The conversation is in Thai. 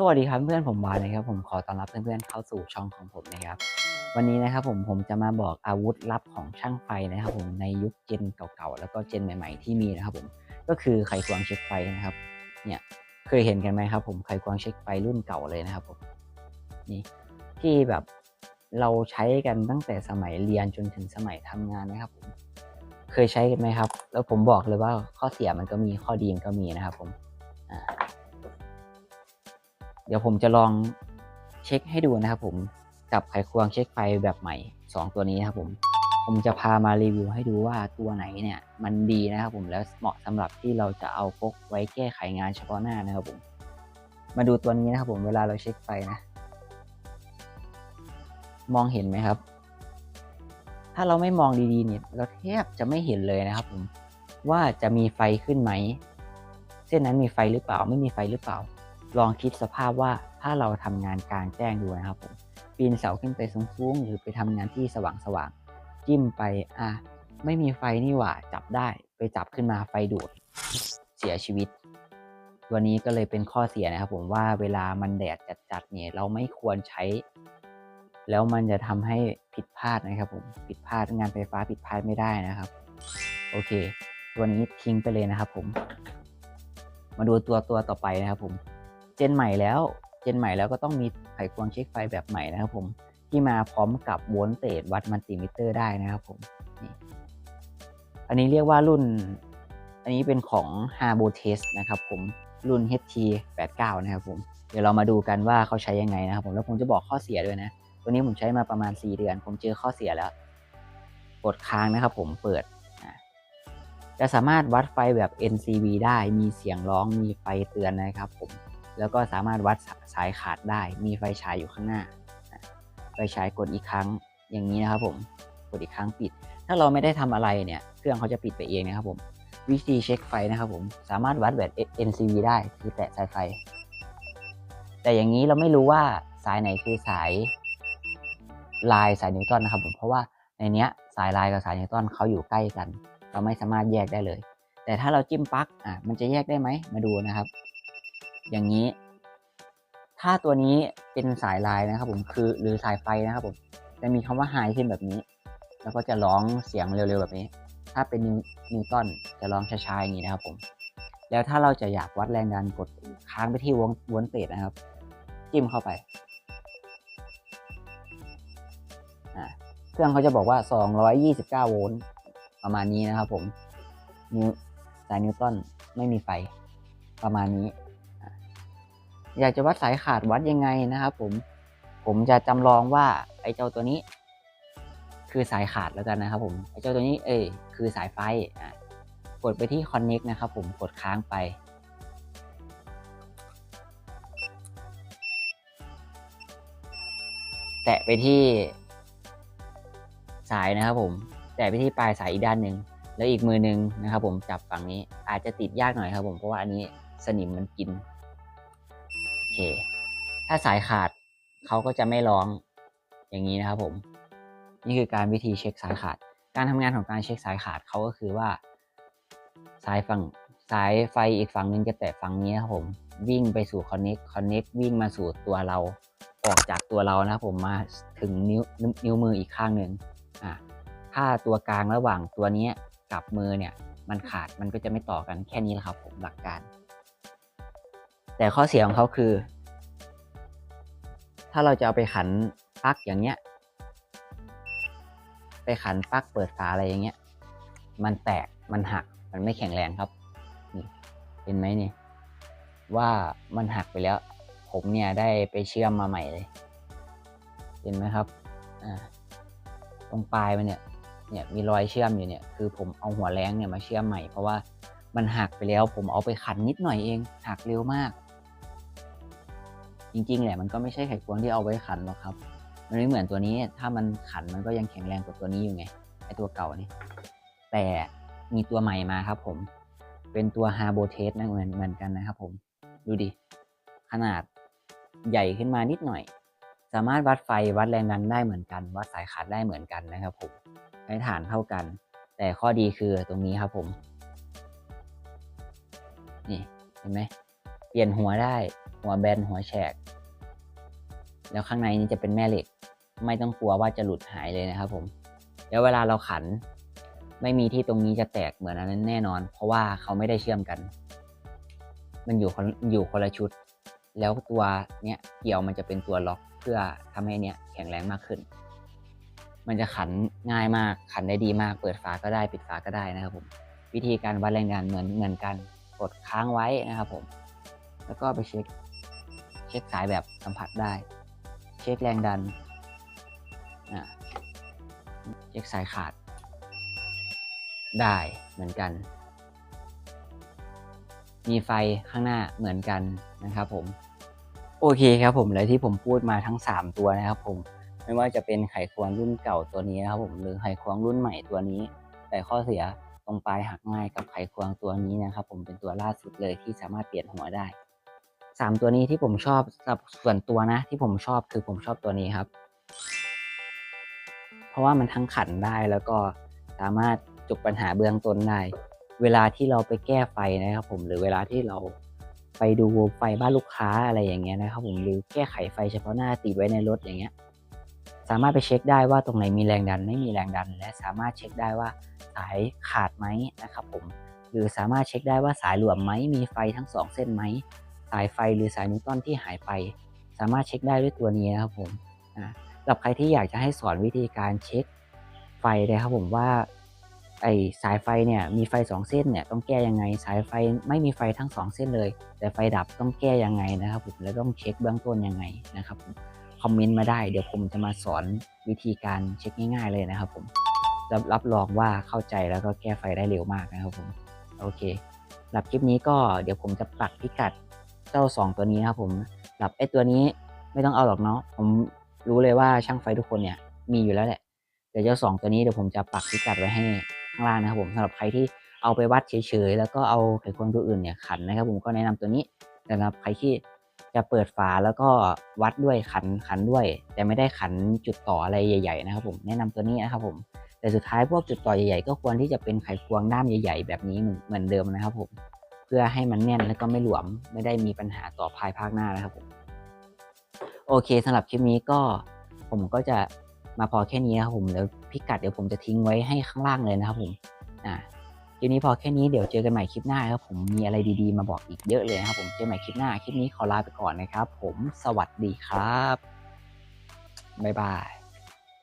สวัสดีครับเพื่อนผมวานนะครับผมขอต้อนรับเพื่อนๆเข้าสู่ช่องของผมนะครับ วันนี้นะครับผมผมจะมาบอกอาวุธลับของช่างไฟนะครับผมในยุคเจนเก่าๆแล้วก็เจนใหม่ ๆที่มีนะครับผมก็คือไขควงเช็คไฟนะครับเนี่ยเคยเห็นกันไหมครับ ผมไขควงเช็คไฟรุ่นเก่าเลยนะครับผมนี่ที่แบบเราใช้กันตั้งแต่สมัยเรียนจนถึงสมัยทำงานนะครับผมเคยใช้กันไหมครับ แล้วผมบอกเลยว่าข้อเสียมันก็มีข้อดีมันก็มีนะครับผม เดี๋ยวผมจะลองเช็คให้ดูนะครับผมกับไขควงเช็คไฟแบบใหม่ 2 ตัวนี้นะครับผม ผมจะพามารีวิวให้ดูว่าตัวไหนเนี่ยมันดีนะครับผมแล้วเหมาะสำหรับที่เราจะเอาพกไว้แก้ไขงานเฉพาะหน้านะครับผม มาดูตัวนี้นะครับผมเวลาเราเช็คไฟนะ มองเห็นไหมครับ ถ้าเราไม่มองดีๆเนี่ยเราแทบจะไม่เห็นเลยนะครับผมว่าจะมีไฟขึ้นไหม เส้นนั้นมีไฟหรือเปล่าไม่มีไฟหรือเปล่า ลองคิดสภาพว่าถ้าเราทำงานกลางแจ้งดูนะครับผมปีนเสาขึ้นไปสูงๆหรือไปทำงานที่สว่างๆจิ้มไปอะไม่มีไฟนี่หว่าจับได้ไปจับขึ้นมาไฟดูดเสียชีวิต ตัวนี้ก็เลยเป็นข้อเสียนะครับผมว่าเวลามันแดดจัดๆเนี่ยเราไม่ควรใช้ แล้วมันจะทำให้ผิดพลาดนะครับผมผิดพลาดงานไฟฟ้าผิดพลาดไม่ได้นะครับ โอเค ตัวนี้ทิ้งไปเลยนะครับผม มาดูตัวตัวต่อไปนะครับผมเจนใหม่แล้วเจนใหม่แล้วก็ต้องมีไขควงเช็คไฟแบบใหม่นะครับผมที่มาพร้อมกับโวลต์เตจวัดมัลติมิเตอร์ได้นะครับผมอันนี้เรียกว่ารุ่น อันนี้เป็นของ h a r b o t e s นะครับผมรุ่น HT89 นะครับผมเดี๋ยวเรามาดูกันว่าเขาใช้ยังไงนะครับผมแล้วผมจะบอกข้อเสียด้วยนะตัวนี้ผมใช้มาประมาณ 4 เดือน ผมเจอข้อเสียแล้วกดค้างนะครับผมเปิด จะสามารถวัดไฟแบบ NCV ได้ มีเสียงร้อง มีไฟเตือนนะครับผม แล้วก็สามารถวัดสายขาดได้ มีไฟฉายอยู่ข้างหน้า ไฟฉายกดอีกครั้ง อย่างนี้นะครับผม กดอีกครั้งปิด ถ้าเราไม่ได้ทำอะไรเนี่ย เครื่องเขาจะปิดไปเองนะครับผม วิธีเช็คไฟนะครับผม สามารถวัดแบบ NCV ได้ คือแตะสายไฟ แต่อย่างนี้เราไม่รู้ว่าสายไหนคือสายลายสายนิวตันนะครับผม เพราะว่าในเนี้ยสายลายกับสายนิวตันเขาอยู่ใกล้กัน เราไม่สามารถแยกได้เลย แต่ถ้าเราจิ้มปลั๊กอะมันจะแยกได้ไหมมาดูนะครับ อย่างนี้ ถ้าตัวนี้เป็นสายลายนะครับผมคือหรือสายไฟนะครับผมจะมีคำว่าไฮขึ้นแบบนี้ แล้วก็จะร้องเสียงเร็วๆแบบนี้ ถ้าเป็นนิวตันจะร้องช้าๆอย่างนี้นะครับผมแล้วถ้าเราจะอยากวัดแรงดันกดค้างไปที่วงวนเตจนะครับ จิ้มเข้าไปอ่าเครื่องเขาจะบอกว่า 229 โวลต์ ประมาณนี้นะครับผมนิวสายนิวตันไม่มีไฟประมาณนี้ อยากจะวัดสายขาดวัดยังไงนะครับผมผมจะจำลองว่าไอ้เจ้าตัวนี้ คือสายขาดแล้วกันนะครับผมไอ้เจ้าตัวนี้เอ้ยคือสายไฟกดไปที่ connect นะครับผมกดค้างไปแตะไปที่สายนะครับผม แตะไปที่ปลายสายอีกด้านหนึ่งแล้วอีกมือหนึ่งนะครับ ผมจับฝั่งนี้อาจจะติดยากหน่อยครับ ผมเพราะว่าอันนี้สนิมมันกินโอเค ถ้าสายขาดเขาก็จะไม่ร้องอย่างนี้นะครับ ผม นี่คือการวิธีเช็คสายขาด การทำงานของการเช็คสายขาดเขาก็คือว่า สายฝั่งสายไฟอีกฝั่งหนึ่งจะแตะฝั่งนี้นะครับผมวิ่งไปสู่ connect connect วิ่งมาสู่ตัวเรา ออกจากตัวเรานะครับผมมาถึงนิ้วนิ้วมืออีกข้างหนึ่งอะ ถ้าตัวกลางระหว่างตัวนี้กับมือเนี่ยมันขาดมันก็จะไม่ต่อกันแค่นี้แหละครับผมหลักการ แต่ข้อเสียของเขาคือ ถ้าเราจะเอาไปขันปลั๊กอย่างเงี้ย ไปขันปลั๊กเปิดฝาอะไรอย่างเงี้ย มันแตกมันหักมันไม่แข็งแรงครับนี่เห็นไหมเนี่ยว่ามันหักไปแล้ว ผมเนี่ยได้ไปเชื่อมมาใหม่เลย เห็นไหมครับอ่าตรงปลายมันเนี่ย เนี่ยมีรอยเชื่อมอยู่เนี่ยคือผมเอาหัวแรงเนี่ยมาเชื่อมใหม่เพราะว่ามันหักไปแล้วผมเอาไปขันนิดหน่อยเองหักเร็วมาก จริงๆแหละมันก็ไม่ใช่ไขควงที่เอาไว้ขันหรอกครับ มันไม่เหมือนตัวนี้ถ้ามันขันมันก็ยังแข็งแรงกว่าตัวนี้อยู่ไงไอตัวเก่านี่แต่มีตัวใหม่มาครับผม เป็นตัว h a r b o t e s t นะเหมือนเหมือนกันนะครับผม ดูดิ ขนาดใหญ่ขึ้นมานิดหน่อย สามารถวัดไฟวัดแรงดันได้เหมือนกัน วัดสายขาดได้เหมือนกันนะครับผมใช้ฐานเท่ากัน แต่ข้อดีคือตรงนี้ครับผม นี่เห็นไหมเปลี่ยนหัวได้หัวแบนหัวแฉก แล้วข้างในนี้จะเป็นแม่เหล็ก ไม่ต้องกลัวว่าจะหลุดหายเลยนะครับผม แล้วเวลาเราขัน ไม่มีที่ตรงนี้จะแตกเหมือนอันนั้นแน่นอน เพราะว่าเขาไม่ได้เชื่อมกัน มันอยู่คนอยู่คนละชุด แล้วตัวเนี้ยเกี่ยวมันจะเป็นตัวล็อก เพื่อทำให้เนี้ยแข็งแรงมากขึ้น มันจะขันง่ายมากขันได้ดีมาก เปิดฝาก็ได้ปิดฝาก็ได้นะครับผมวิธีการวัดแรงดันเหมือนเหมือนกันกดค้างไว้นะครับผม แล้วก็ไปเช็คเช็คสายแบบสัมผัสได้ เช็คแรงดันอะเช็คสายขาด ได้เหมือนกัน มีไฟข้างหน้าเหมือนกันนะครับผม โอเคครับผมและที่ผมพูดมาทั้ง 3 ตัวนะครับผมไม่ว่าจะเป็นไขควงรุ่นเก่าตัวนี้นะครับผมหรือไขควงรุ่นใหม่ตัวนี้ แต่ข้อเสียตรงปลายหักง่ายกับไขควงตัวนี้นะครับผมเป็นตัวล่าสุดเลยที่สามารถเปลี่ยนหัวได้สามตัวนี้ที่ผมชอบสับส่วนตัวนะ ที่ผมชอบคือผมชอบตัวนี้ครับ เพราะว่ามันทั้งขันได้แล้วก็สามารถจุกปัญหาเบื้องต้นได้ เวลาที่เราไปแก้ไฟนะครับผมหรือเวลาที่เรา ไปดูไฟบ้านลูกค้าอะไรอย่างเงี้ยนะครับผมหรือแก้ไขไฟเฉพาะหน้าติดไว้ในรถอย่างเงี้ยสามารถไปเช็คได้ว่าตรงไหนมีแรงดันไม่มีแรงดัน และสามารถเช็คได้ว่าสายขาดไหมนะครับผมหรือสามารถเช็คได้ว่าสายหลวมไหมมีไฟทั้งสองเส้นไหมสายไฟหรือสายนิวตันที่หายไป สามารถเช็คได้ด้วยตัวนี้นะครับผมสำหรับใครที่อยากจะให้สอนวิธีการเช็คไฟนะครับผมว่า ไอสายไฟเนี่ยมีไฟสองเส้นเนี่ยต้องแก้ยังไง สายไฟไม่มีไฟทั้งสองเส้นเลย แต่ไฟดับต้องแก้ยังไงนะครับผมแล้วต้องเช็คเบื้องต้นยังไงนะครับผมคอมเมนต์มาได้เดี๋ยวผมจะมาสอนวิธีการเช็คง่าย ๆเลยนะครับผมรับรับรองว่าเข้าใจแล้วก็แก้ไฟได้เร็วมากนะครับผมโอเคหรับคลิปนี้ก็เดี๋ยวผมจะปักพิกัดเจ้า 2 ตัวนี้นะครับผมหรับไอ้ตัวนี้ไม่ต้องเอาหรอกเนาะผมรู้เลยว่าช่างไฟทุกคนเนี่ยมีอยู่แล้วแหละเดี๋ยวเจ้า 2 ตัวนี้เดี๋ยวผมจะปักพิกัดไว้ให้ ข้างล่างนะครับผมสำหรับใครที่เอาไปวัดเฉยๆแล้วก็เอาไขควงตัวอื่นเนี่ยขันนะครับ ผมก็แนะนำตัวนี้สำหรับใครที่จะเปิดฝาแล้วก็วัดด้วยขันขันด้วย แต่ไม่ได้ขันจุดต่ออะไรใหญ่ ๆ นะครับ ผมแนะนำตัวนี้นะครับผมแต่สุดท้ายพวกจุดต่อใหญ่ๆก็ควรที่จะเป็นไขควงด้ามใหญ่ ๆ แบบนี้เหมือนเดิมนะครับผมเพื่อให้มันแน่นแล้วก็ไม่หลวม ไม่ได้มีปัญหาต่อภายภาคหน้านะครับผมโอเคสำหรับคลิปนี้ก็ผมก็จะ มาพอแค่นี้นะครับผมแล้วพิกัดเดี๋ยวผมจะทิ้งไว้ให้ข้างล่างเลยนะครับผมอ่าคลิปนี้พอแค่นี้เดี๋ยวเจอกันใหม่คลิปหน้าครับผมมีอะไรดีๆ มาบอกอีกเยอะเลยนะครับผมเจอกันใหม่คลิปหน้าคลิปนี้ขอลาไปก่อนนะครับ ผมสวัสดีครับบ๊ายบาย